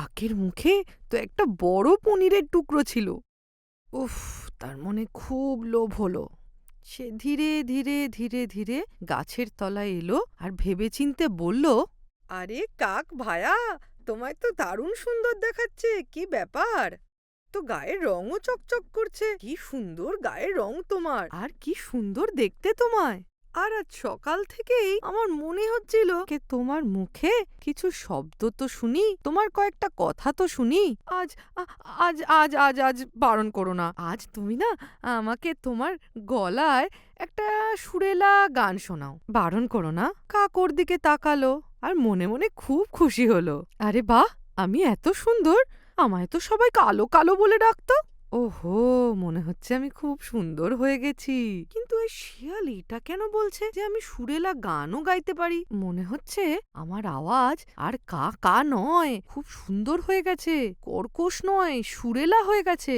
কাকের মুখে তো একটা বড় পনিরের টুকরো ছিল। উফ, তার মনে খুব লোভ হলো। সে ধীরে ধীরে ধীরে ধীরে গাছের তলায় এলো আর ভেবেচিন্তে বলল, আরে কাক ভায়া, তোমায় তো দারুণ সুন্দর দেখাচ্ছে, কি ব্যাপার? তো গায়ের রঙও চকচক করছে, কি সুন্দর গায়ের রং তোমার, আর কি সুন্দর দেখতে তোমায়। আর আজ সকাল থেকেই আমার মনে হচ্ছিল কে তোমার মুখে কিছু শব্দ তো শুনি, তোমার কয়েকটা কথা তো শুনি। আজ আজ আজ আজ আজ বারণ করো না। আজ তুমি না আমাকে তোমার গলায় একটা সুরেলা গান শোনাও। বারণ করো না। কাকর দিকে তাকালো আর মনে মনে খুব খুশি হলো। আরে বাহ! আমি এত সুন্দর। আমায় তো সবাই কালো কালো বলে ডাকতো। ওহো, মনে হচ্ছে আমি খুব সুন্দর হয়ে গেছি। কিন্তু এই শিয়াল এটা কেন বলছে যে আমি সুরেলা গানও গাইতে পারি? মনে হচ্ছে আমার আওয়াজ আর কা কা নয়, খুব সুন্দর হয়ে গেছে, কর্কশ নয়, সুরেলা হয়ে গেছে।